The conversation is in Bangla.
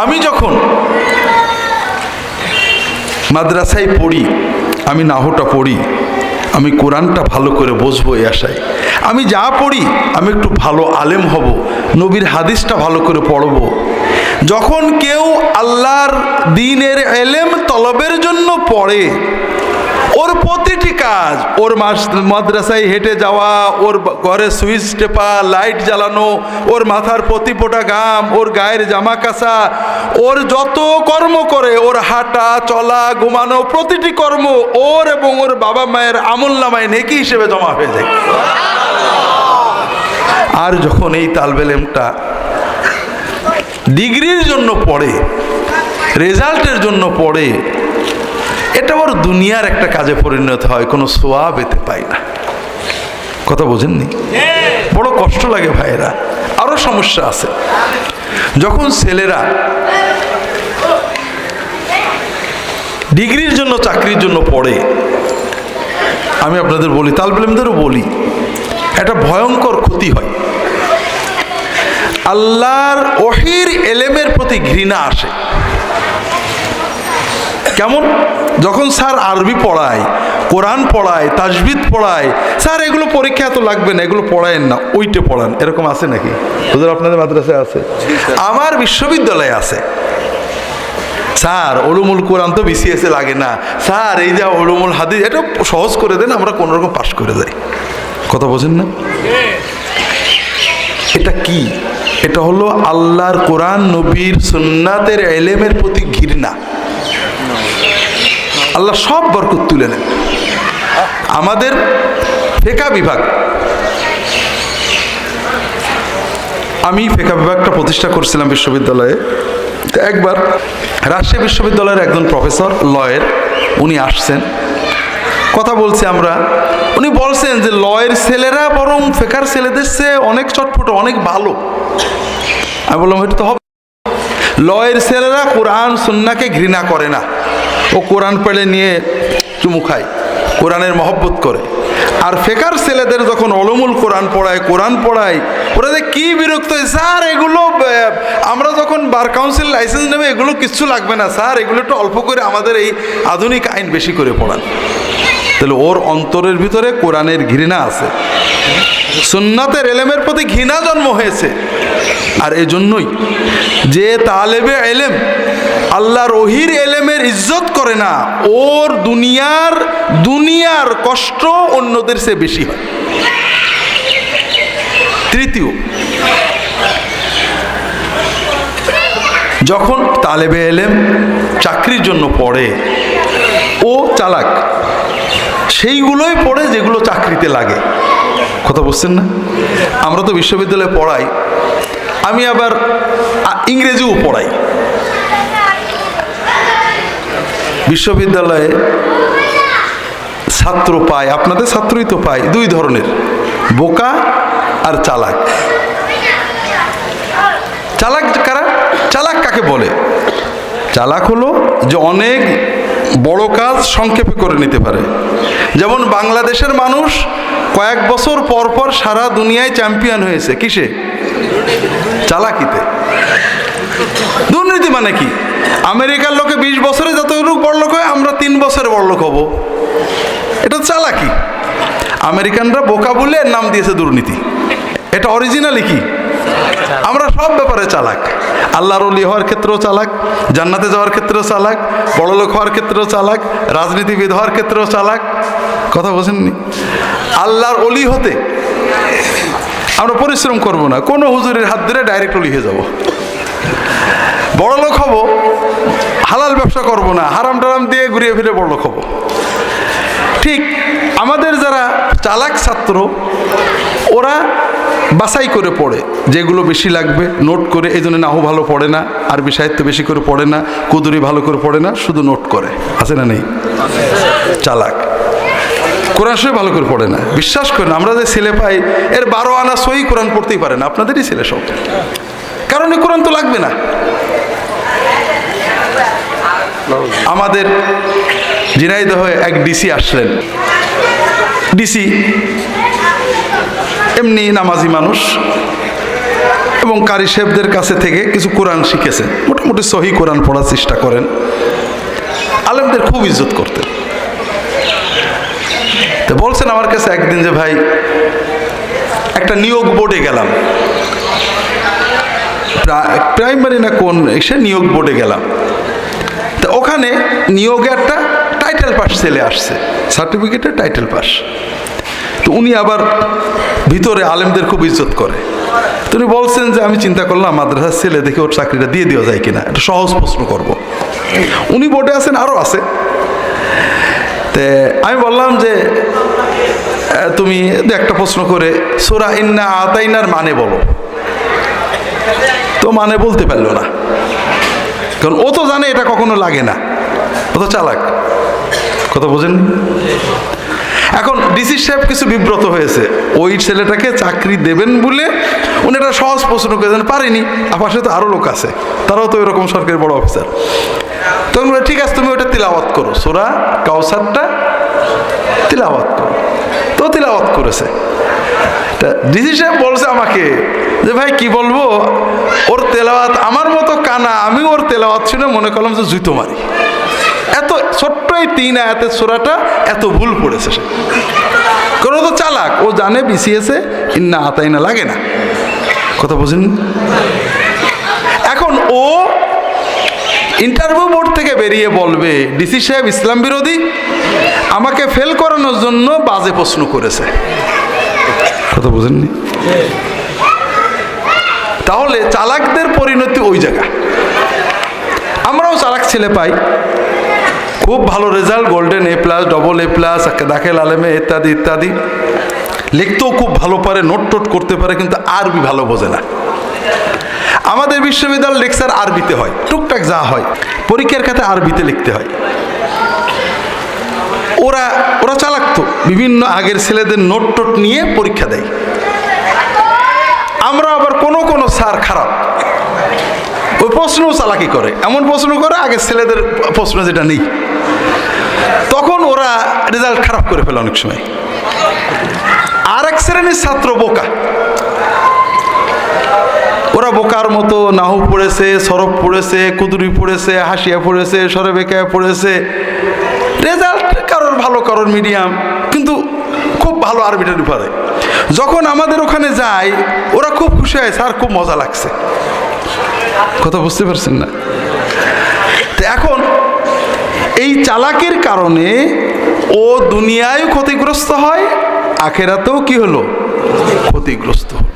আমি যখন মাদ্রাসায় পড়ি, আমি নাহটা পড়ি, আমি কোরআনটা ভালো করে বসবো এই আশায়। আমি যা পড়ি, আমি একটু ভালো আলেম হব, নবীর হাদিসটা ভালো করে পড়ব। যখন কেউ আল্লাহর দিনের এলেম তলবের জন্য পড়ে, ওর প্রতিটি কাজ। ওর মাদ্রাসায় হেঁটে যাওয়া, ওর ঘরে সুইচ টেপা, লাইট জ্বালানো, ওর মাথার প্রতি ফোটা ঘাম, ওর গায়ের জামা কাচা, ওর যত কর্ম করে, ওর হাঁটা, চলা, ঘুমানো, প্রতিটি কর্ম ওর এবং ওর বাবা মায়ের আমল নামায় নেকি হিসেবে জমা হয়ে যায় আর যখন এই তালবেলেমটা ডিগ্রির জন্য পড়ে, রেজাল্টের জন্য পড়ে এটা ওর দুনিয়ার একটা কাজে পরিণত হয় কোনো সোয়াব এতে পায় না। কথা বোঝেননি? বড় কষ্ট লাগে ভাইয়েরা। আরও সমস্যা আছে। যখন ছেলেরা ডিগ্রির জন্য চাকরির জন্য পড়ে আমি আপনাদের বলি তালবেলেমদেরও বলি একটা ভয়ঙ্কর ক্ষতি হয়। আল্লাহর ওহির এলেমের প্রতি ঘৃণা আসে। কেমন? যখন স্যার আরবি পড়ায়, কোরআন পড়ায়, তাজবিদ পড়ায়, স্যার, এগুলো পরীক্ষা এত লাগবে না, এগুলো পড়ায়েন না, ওইটে পড়ান, এরকম আছে নাকি? হুজুর, আপনাদের মাদ্রাসায় আছে? আমার বিশ্ববিদ্যালয়ে আছে। স্যার ওলুমুল কোরআন তো বিসিএসে লাগে না। স্যার, এই যা ওলুমুল হাদিস, এটা সহজ করে দেন, আমরা কোনো রকম পাশ করে যাই কথা বোঝেন না? এটা কি? এটা হলো আল্লাহর কোরআন, নবীর সুন্নাতের এলেমের প্রতি ঘৃণা। আল্লাহ সব বরকত তুলে নেন। আমাদের ফেকা বিভাগ। আমি ফেকা বিভাগটা প্রতিষ্ঠা করছিলাম বিশ্ববিদ্যালয়ে। তো একবার রাজশাহী বিশ্ববিদ্যালয়ের একজন প্রফেসর, লয়ের, উনি আসছেন। কথা বলছি আমরা। উনি বলছেন যে, লয়ের ছেলেরা বরং ফেকার ছেলেদের চেয়ে অনেক চটপট, অনেক ভালো। আমি বললাম, এটা তো হবে লয়ের ছেলেরা কোরআন, সুন্নাকে ঘৃণা করে না। ও কোরআন পেলে নিয়ে চুমু খায়, কোরআনের মহব্বত করে। আর ফেকার ছেলেদের যখন অলমুল কোরআন পড়ায় কোরআন পড়ায়, ওরা যে কী বিরক্ত হয়, স্যার, এগুলো আমরা যখন বার কাউন্সিল লাইসেন্স নেবে, এগুলো কিচ্ছু লাগবে না, স্যার, এগুলো একটু অল্প করে আমাদের এই আধুনিক আইন বেশি করে পড়ান। তাহলে ওর অন্তরের ভিতরে কোরআনের ঘৃণা আছে। সুন্নাতের এলেমের প্রতি ঘৃণা জন্ম হয়েছে। আর এজন্যই যে তালেবে এলেম আল্লাহ রহির এলেমের ইজ্জত করে না, ওর দুনিয়ার দুনিয়ার কষ্ট অন্যদের সে বেশি হয়। তৃতীয়, যখন তালেবে এলেম চাকরির জন্য পড়ে, ও চালাক। সেইগুলোই পড়ে যেগুলো চাকরিতে লাগে। কথা বুঝছেন না? আমরা তো বিশ্ববিদ্যালয়ে পড়াই, আমি আবার ইংরেজিও পড়াই। বিশ্ববিদ্যালয়ে ছাত্র পায়, আপনাদের ছাত্রই তো পায়, দুই ধরনের, বোকা আর চালাক। চালাক কারা? চালাক কাকে বলে? চালাক হলো যে অনেক বড় কাজ সংক্ষেপে করে নিতে পারে। যেমন বাংলাদেশের মানুষ কয়েক বছর পর পর সারা দুনিয়ায় চ্যাম্পিয়ন হয়েছে। কিসে? চালাকিতে। দুর্নীতি মানে কি? আমেরিকার লোকে বিশ বছরে যতটুকু বড়লোক হয়, আমরা তিন বছরে বড়লোক হব। এটা চালাকি। আমেরিকানরা বোকা বলে নাম দিয়েছে দুর্নীতি। এটা অরিজিনালি কি? আমরা সব ব্যাপারে চালাক। আল্লাহর অলি হওয়ার ক্ষেত্রেও চালাক, জান্নাতে যাওয়ার ক্ষেত্রেও চালাক বড়লোক হওয়ার ক্ষেত্রেও চালাক, রাজনীতিবিদ হওয়ার ক্ষেত্রেও চালাক। কথা বোঝেননি আল্লাহর অলি হতে আমরা পরিশ্রম করব না। কোনো হুজুরের হাত ধরে ডাইরেক্ট অলি হয়ে যাব। বড় লোক হব, হালাল ব্যবসা করব না, হারাম টারাম দিয়ে ঘুরিয়ে ফিরে বড় লোক হব। ঠিক আমাদের যারা চালাক ছাত্র, ওরা বাছাই করে পড়ে। যেগুলো বেশি লাগবে নোট করে, এই জন্য নাহু ভালো পড়ে না, আরবি সাহিত্য বেশি করে পড়ে না, কুদুরি ভালো করে পড়ে না, শুধু নোট করে। আছে না নেই? চালাক। কোরআন শরীফ ভালো করে পড়ে না। বিশ্বাস করেন, আমরা যে ছেলে পাই এর বারো আনা সই কোরআন পড়তেই পারে না, আপনাদেরই ছেলে সব। কারণ কোরআন তো লাগবে না। আমাদের ঝিনাইদহ এক ডিসি আসলেন। ডিসি এমনি নামাজি মানুষ এবং কারি সাহেবদের কাছে থেকে কিছু কোরআন শিখেছেন মোটামুটি সহি কোরআন পড়ার চেষ্টা করেন। আলেমদের খুব ইজ্জত করতেন। তো বলছেন আমার কাছে একদিন যে, ভাই, একটা নিয়োগ বোর্ডে গেলাম। প্রা- প্রাইমারি না কোন এসে নিয়োগ বোর্ডে গেলাম। তো ওখানে নিয়োগে একটা টাইটেল পাস ছেলে আসছে। সার্টিফিকেটে টাইটেল পাস তো উনি আবার ভিতরে আলেমদের খুব ইজ্জত করে। তো উনি বলছেন যে, আমি চিন্তা করলাম, মাদ্রাসার ছেলে দেখে ওর চাকরিটা দিয়ে দেওয়া যায় কিনা। একটা সহজ প্রশ্ন করব। উনি বোর্ডে আছেন আরও আছে। তে আমি বললাম যে তুমি একটা প্রশ্ন করে, সোরা ইন্না আতাইনার মানে বলো। তো মানে বলতে পারল না। কারণ ও তো জানে এটা কখনো লাগে না। ও তো চালাক। কথা বোঝেন এখন ডিসি সাহেব কিছু বিব্রত হয়েছে। ওই ছেলেটাকে চাকরি দেবেন বলে উনি একটা সহজ প্রশ্ন করেছেন পারেনি। পাশে তো আরও লোক আছে। তারাও তো এরকম সরকারি বড় অফিসার তখন বলে, ঠিক আছে, তুমি ওটা তিলাওয়াত করো। সোরা কাউসারটা তিলাওয়াত করো। তো তিলাওয়াত করেছে। তা ডিসি সাহেব বলছে আমাকে যে, ভাই, কি বলব? ওর তেলাওয়াত আমার মতো কানা, আমি ওর তেলাওয়াত শুনে মনে করলাম যে জুতো মারি। এত ছোট্ট এই তিন আয়াতের সোরাটা এত ভুল পড়েছে কারণ তো চালাক, ও জানে বিসিএসে ইন্না আতাইনা লাগে না। কথা বুঝেন এখন ও ইন্টারভিউ বোর্ড থেকে বেরিয়ে বলবে ডিসি সাহেব ইসলাম বিরোধী, আমাকে ফেল করানোর জন্য বাজে প্রশ্ন করেছে। কথা বুঝেননি? তাহলে চালাকদের পরিণতি ওই জায়গা। আমরাও চালাক ছেলে পাই। খুব ভালো result golden A plus double A plus দাখেল আলেমে, ইত্যাদি ইত্যাদি। লিখতেও খুব ভালো পারে নোট টোট করতে পারে, কিন্তু আরবি ভালো বোঝে না। আমাদের বিশ্ববিদ্যালয় লেকচার আরবিতে হয়, টুকটাক যা হয়, পরীক্ষার খাতে আরবিতে লিখতে হয়। ওরা ওরা চালাক তো, বিভিন্ন আগের ছেলেদের নোট টোট নিয়ে পরীক্ষা দেয়। আমরা আবার কোনো কোনো স্যার খারাপ, ওই প্রশ্নও চালাকি করে, এমন প্রশ্ন করে আগের ছেলেদের প্রশ্ন যেটা নেই। তখন ওরা রেজাল্ট খারাপ করে ফেলে অনেক সময়। আর এক শ্রেণির ছাত্র বোকা। ওরা বোকার মতো নাহু পড়েছে, সরব পড়েছে, কুদুরি পড়েছে, হাসিয়া পড়েছে সরবেকায় পড়েছে। রেজাল্ট কারোর ভালো, কারোর মিডিয়াম কিন্তু খুব ভালো আরবিটারি পারে যখন আমাদের ওখানে যায়, ওরা খুব খুশি হয়, স্যার, খুব মজা লাগছে। কথা বুঝতে পারছেন না? এই চালাকের কারণে ও দুনিয়ায় ক্ষতিগ্রস্ত হয় আখেরাতেও কি হলো? ক্ষতিগ্রস্ত হলো।